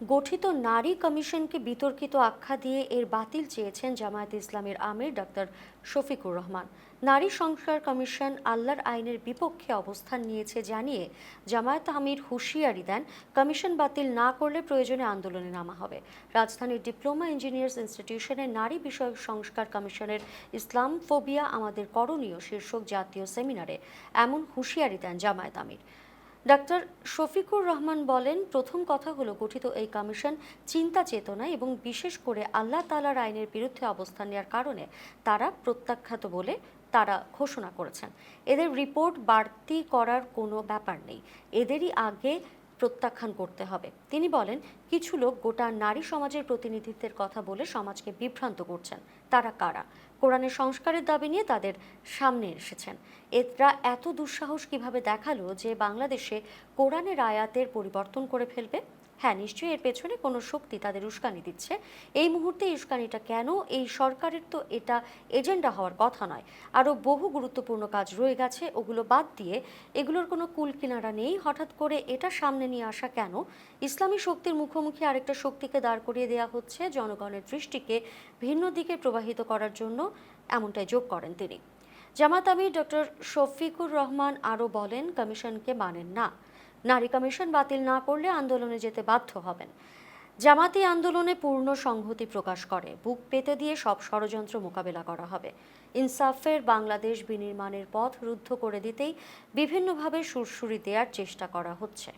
গঠিত নারী কমিশনকে বিতর্কিত আখ্যা দিয়ে এর বাতিল চেয়েছেন জামায়াত ইসলামের আমির ডাক্তার শফিকুর রহমান। নারী সংস্কার কমিশন আল্লাহর আইনের বিপক্ষে অবস্থান নিয়েছে জানিয়ে জামায়াত আমির হুঁশিয়ারি দেন, কমিশন বাতিল না করলে প্রয়োজনে আন্দোলনে নামা হবে। রাজধানীর ডিপ্লোমা ইঞ্জিনিয়ার্স ইনস্টিটিউশনে নারী বিষয়ক সংস্কার কমিশনের ইসলাম ফোবিয়া আমাদের করণীয় শীর্ষক জাতীয় সেমিনারে এমন হুঁশিয়ারি দেন জামায়াত আমির। ডাক্তার শফিকুর রহমান বলেন, প্রথম কথা হলো গঠিত এই কমিশন চিন্তা চেতনা এবং বিশেষ করে আল্লাহ তালার আইনের বিরুদ্ধে অবস্থান নেওয়ার কারণে তারা প্রত্যাখ্যাত বলে তারা ঘোষণা করেছেন। এদের রিপোর্ট বাড়তি করার কোনো ব্যাপার নেই। এদেরই আগে প্রত্যাখ্যান করতে হবে। তিনি বলেন, কিছু লোক গোটা নারী সমাজের প্রতিনিধিত্বের কথা বলে সমাজকে বিভ্রান্ত করছেন। তারা কারা? কোরআনের সংস্কারের দাবি নিয়ে তাদের সামনে এসেছেন। এরা এত দুঃসাহস কীভাবে দেখাল যে বাংলাদেশে কোরআনের আয়াতের পরিবর্তন করে ফেলবে? হ্যাঁ নিশ্চয়ই এর পেছনে কোনো শক্তি তাদের উস্কানি দিচ্ছে। এই মুহূর্তে উস্কানিটা কেন? এই সরকারের তো এটা এজেন্ডা হওয়ার কথা নয়। আরও বহু গুরুত্বপূর্ণ কাজ রয়ে গেছে, ওগুলো বাদ দিয়ে। এগুলোর কোনো কুল কিনারা নেই। হঠাৎ করে এটা সামনে নিয়ে আসা কেন? ইসলামী শক্তির মুখোমুখি আরেকটা শক্তিকে দাঁড় করিয়ে দেওয়া হচ্ছে জনগণের দৃষ্টিকে ভিন্ন দিকে প্রবাহিত করার জন্য। এমনটাই যোগ করেন তিনি। জামাত আমির ডক্টর শফিকুর রহমান আরও বলেন, কমিশনকে মানেন না। নারী কমিশন বাতিল না করলে আন্দোলনে যেতে বাধ্য হবেন। জামাতি আন্দোলনে পূর্ণ সংহতি প্রকাশ করে। বুক পেতে দিয়ে সব ষড়যন্ত্র মোকাবেলা করা হবে। ইনসাফের বাংলাদেশ বিনির্মাণের পথ রুদ্ধ করে দিতেই বিভিন্নভাবে সুরসুরি দেওয়ার চেষ্টা করা হচ্ছে।